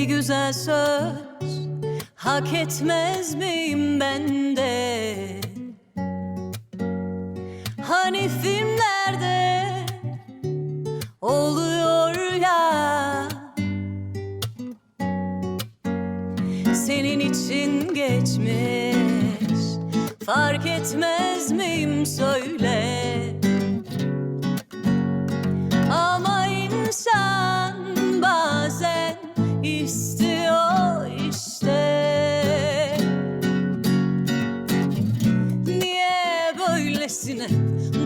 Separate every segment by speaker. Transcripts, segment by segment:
Speaker 1: güzel söz. Hak etmez miyim ben de? Hani filmlerde oluyor ya. Senin için geçmiş. Fark etmez miyim söyle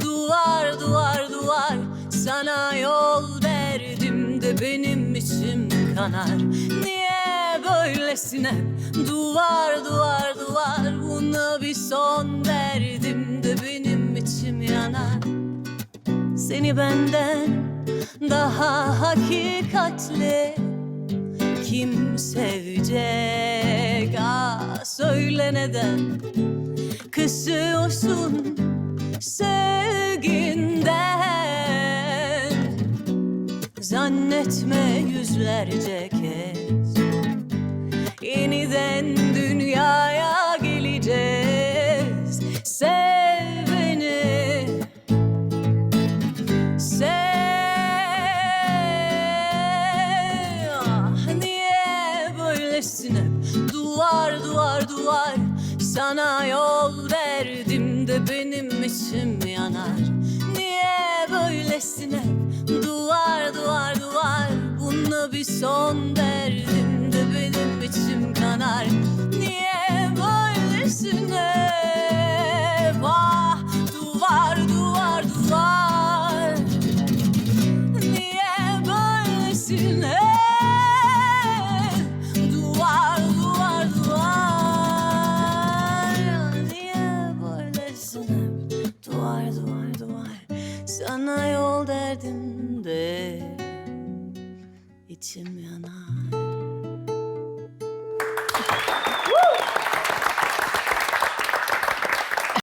Speaker 1: duvar duvar duvar Sana yol verdim de benim içim kanar. Niye böylesine duvar duvar duvar Buna bir son verdim de benim içim yanar. Seni benden daha hakikatli kim sevecek? Ah söyle neden kısıyorsun sevginden. Zannetme yüzlerce kez. Yeniden dünyaya geleceğiz. Sev Sev. Niye böylesine duvar duvar duvar. Sana yol verdim de benim içim yanar. Niye böylesine duvar duvar duvar? Buna bir son verdim de benim içim kanar. Niye böylesine? Vah duvar duvar duvar. Niye böylesine? Duvar Sana yol derdim de içim yanar